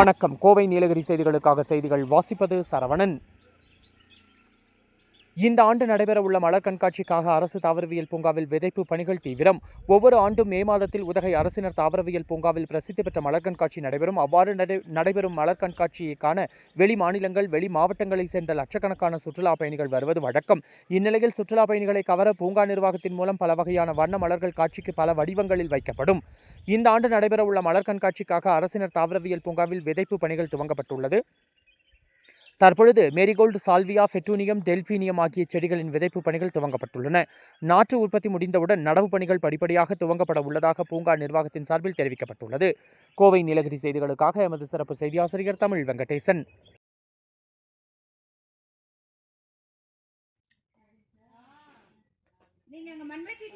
வணக்கம். கோவை நீலகிரி செய்திகளுக்காக செய்திகள் வாசிப்பது சரவணன். இந்த ஆண்டு நடைபெறவுள்ள மலர் கண்காட்சிக்காக அரசு தாவரவியல் பூங்காவில் விதைப்பு பணிகள் தீவிரம். ஒவ்வொரு ஆண்டும் மே மாதத்தில் உதகை அரசினர் தாவரவியல் பூங்காவில் பிரசித்தி பெற்ற மலர் கண்காட்சி நடைபெறும். அவ்வாறு நடை நடைபெறும் மலர் கண்காட்சியை காண வெளி மாநிலங்கள் வெளி மாவட்டங்களைச் சேர்ந்த லட்சக்கணக்கான சுற்றுலா பயணிகள் வருவது வழக்கம். இந்நிலையில் சுற்றுலா பயணிகளை கவர பூங்கா நிர்வாகத்தின் மூலம் பல வகையான வண்ண மலர்கள் காட்சிக்கு பல வடிவங்களில் வைக்கப்படும். இந்த ஆண்டு நடைபெறவுள்ள மலர் கண்காட்சிக்காக அரசினர் தாவரவியல் பூங்காவில் விதைப்பு பணிகள் துவங்கப்பட்டுள்ளது. தற்பொழுது மேரிகோல்டு சால்வியா ஃபெட்டூனியம் டெல்பீனியம் ஆகிய செடிகளின் விதைப்பு பணிகள் துவங்கப்பட்டுள்ளன. நாற்று உற்பத்தி முடிந்தவுடன் நடவு பணிகள் படிப்படியாக துவங்கப்பட உள்ளதாக பூங்கா நிர்வாகத்தின் சார்பில் தெரிவிக்கப்பட்டுள்ளது. கோவை நீலகிரி செய்திகளுக்காக எமது சிறப்பு செய்தியாசிரியர் தமிழ் வெங்கடேசன். நீங்க அங்க மண்வெட்டி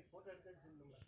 फ़ोटो एडिट कर जिम नंबर